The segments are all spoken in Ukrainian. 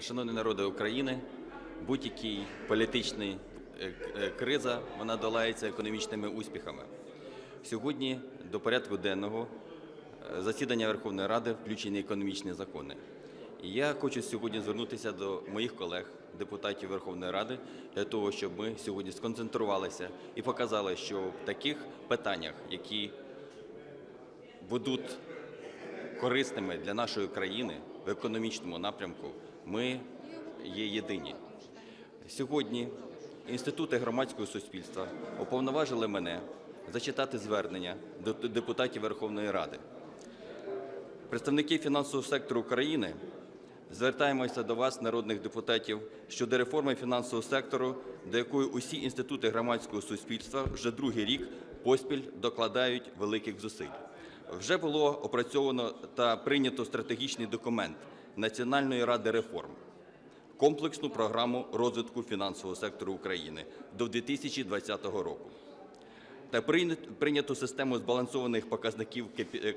Шановні народи України, будь-який політичний е, е, криза вона долається економічними успіхами. Сьогодні до порядку денного е, засідання Верховної Ради включені економічні закони. І я хочу сьогодні звернутися до моїх колег, депутатів Верховної Ради, для того, щоб ми сьогодні сконцентрувалися і показали, що в таких питаннях, які будуть корисними для нашої країни в економічному напрямку, ми є єдині. Сьогодні інститути громадського суспільства уповноважили мене зачитати звернення до депутатів Верховної Ради. Представники фінансового сектору України звертаємося до вас, народних депутатів, щодо реформи фінансового сектору, до якої усі інститути громадського суспільства вже другий рік поспіль докладають великих зусиль. Вже було опрацьовано та прийнято стратегічний документ Національної ради реформ комплексну програму розвитку фінансового сектору України до 2020 року та прийнят- прийняту систему збалансованих показників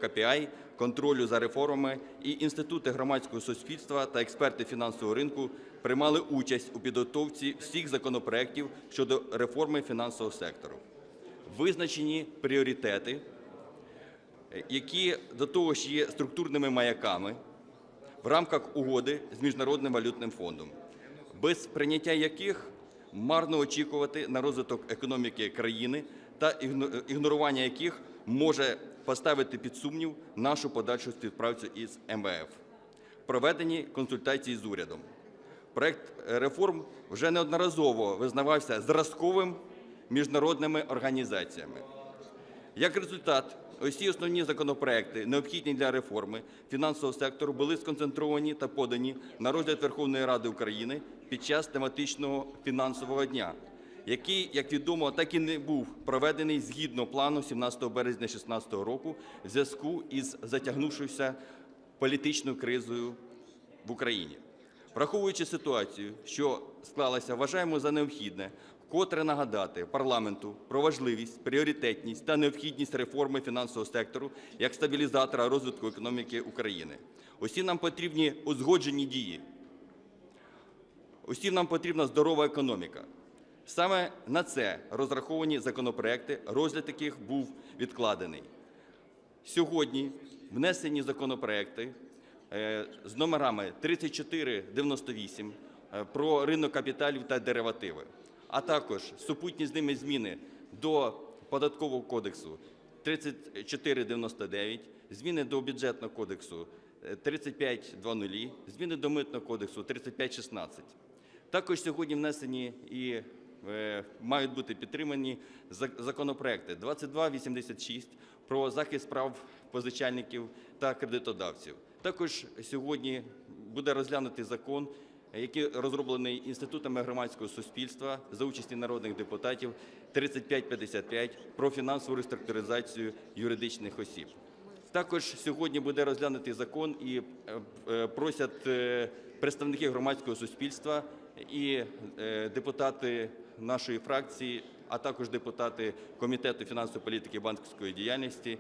KPI, контролю за реформами, і інститути громадського суспільства та експерти фінансового ринку приймали участь у підготовці всіх законопроєктів щодо реформи фінансового сектору. Визначені пріоритети, які до того ж є структурними маяками в рамках угоди з Міжнародним валютним фондом, без прийняття яких марно очікувати на розвиток економіки країни та ігно- ігнорування яких може поставити під сумнів нашу подальшу співпрацю із МВФ. Проведені консультації з урядом. Проект реформ вже неодноразово визнавався зразковим міжнародними організаціями. Як результат, усі основні законопроекти, необхідні для реформи фінансового сектору, були сконцентровані та подані на розгляд Верховної Ради України під час тематичного фінансового дня, який, як відомо, так і не був проведений згідно плану 17 березня 2016 року в зв'язку із затягнувшоюся політичною кризою в Україні. Враховуючи ситуацію, що склалася, вважаємо за необхідне вкотре нагадати парламенту про важливість, пріоритетність та необхідність реформи фінансового сектору як стабілізатора розвитку економіки України. Усім нам потрібні узгоджені дії. Усім нам потрібна здорова економіка. Саме на це розраховані законопроекти, розгляд яких був відкладений. Сьогодні внесені законопроекти е, з номерами 3498 е, про ринок капіталів та деривативи, а також супутні з ними зміни до Податкового кодексу 3499, зміни до Бюджетного кодексу е, 3500, зміни до Митного кодексу 3516. Також сьогодні внесені і е, мають бути підтримані зак- законопроекти 2286 про захист прав позичальників та кредитодавців. Також сьогодні буде розглянутий закон, який розроблений інститутами громадського суспільства за участі народних депутатів 3555 про фінансову реструктуризацію юридичних осіб. Також сьогодні буде розглянутий закон і е, е, просять е, представники громадського суспільства і депутати нашої фракції, а також депутати Комітету фінансової політики і банківської діяльності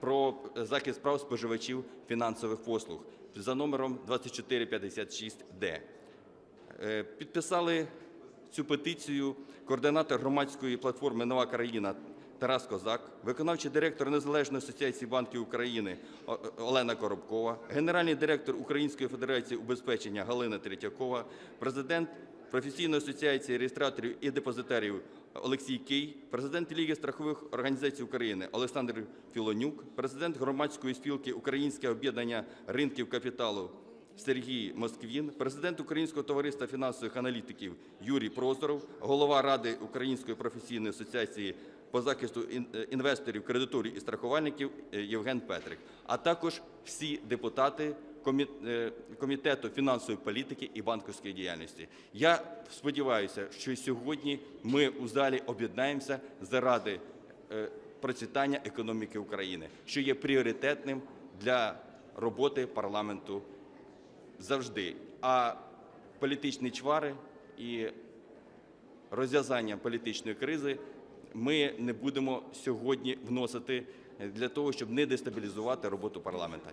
про захист прав споживачів фінансових послуг за номером 2456-д. Е, Підписали цю петицію координатор громадської платформи Нова країна Тарас Козак, виконавчий директор Незалежної асоціації банків України Олена Коробкова, генеральний директор Української федерації убезпечення Галина Третьякова, президент професійної асоціації реєстраторів і депозитарів Олексій Кий, президент Ліги страхових організацій України Олександр Філонюк, президент громадської спілки Українське об'єднання ринків капіталу Сергій Москвін, президент Українського товариства фінансових аналітиків Юрій Прозоров, голова Ради Української професійної асоціації по захисту е, інвесторів, кредиторів і страхувальників е, Євген Петрик, а також всі депутати Комітету фінансової політики і банківської діяльності. Я сподіваюся, що сьогодні ми у залі об'єднаємося заради е, процвітання економіки України, що є пріоритетним для роботи парламенту завжди. А політичні чвари і розв'язання політичної кризи ми не будемо сьогодні вносити для того, щоб не дестабілізувати роботу парламенту.